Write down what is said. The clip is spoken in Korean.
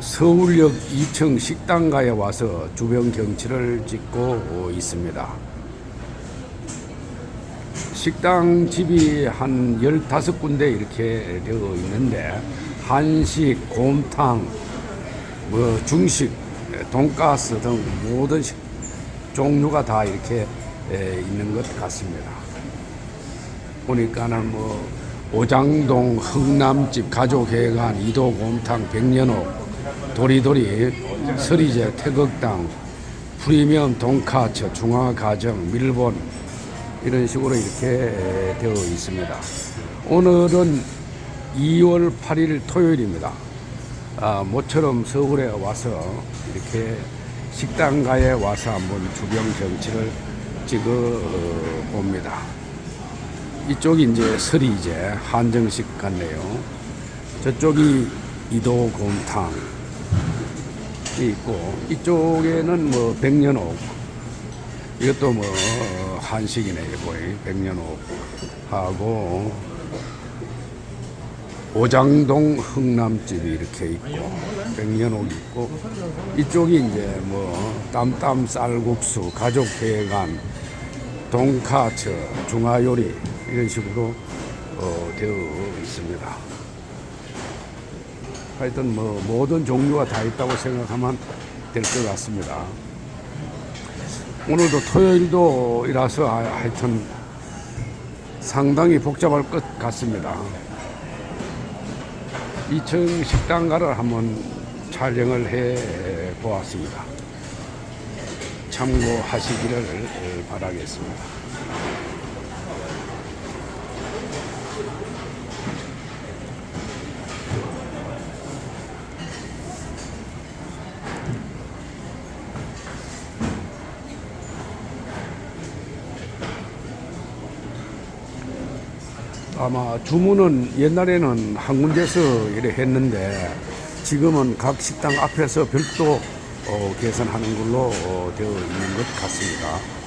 서울역 2층 식당가에 와서 주변 경치를 찍고 있습니다. 식당 집이 한 15군데 이렇게 되어 있는데 한식, 곰탕, 뭐 중식, 돈가스 등 모든 식 종류가 다 이렇게 에, 있는 것 같습니다. 보니까는 뭐 오장동 흥남집 가족회관 이도곰탕 백년옥 도리도리 서리제 태극당 프리미엄 돈카츠 중화가정 밀본 이런 식으로 이렇게 되어 있습니다. 오늘은 2월 8일 토요일입니다. 아, 모처럼 서울에 와서 이렇게 식당가에 와서 한번 주변 경치를 찍어 어, 봅니다. 이쪽이 이제 서리제 한정식 같네요. 저쪽이 이도곰탕 있고 이쪽에는 뭐 백년옥 이것도 뭐 한식이네요 거의 백년옥 하고 오장동 흥남집이 이렇게 있고 백년옥 있고 이쪽이 이제 뭐 땀땀 쌀국수 가족회관 돈카츠 중화요리 이런 식으로 어, 되어 있습니다. 하여튼 뭐 모든 종류가 다 있다고 생각하면 될 것 같습니다. 오늘도 토요일도 이라서 하- 하여튼 상당히 복잡할 것 같습니다. 2층 식당가를 한번 촬영을 해 보았습니다. 참고하시기를 바라겠습니다. 아마 주문은 옛날에는 한 군데서 이래 했는데 지금은 각 식당 앞에서 별도 어, 계산하는 걸로 어, 되어 있는 것 같습니다.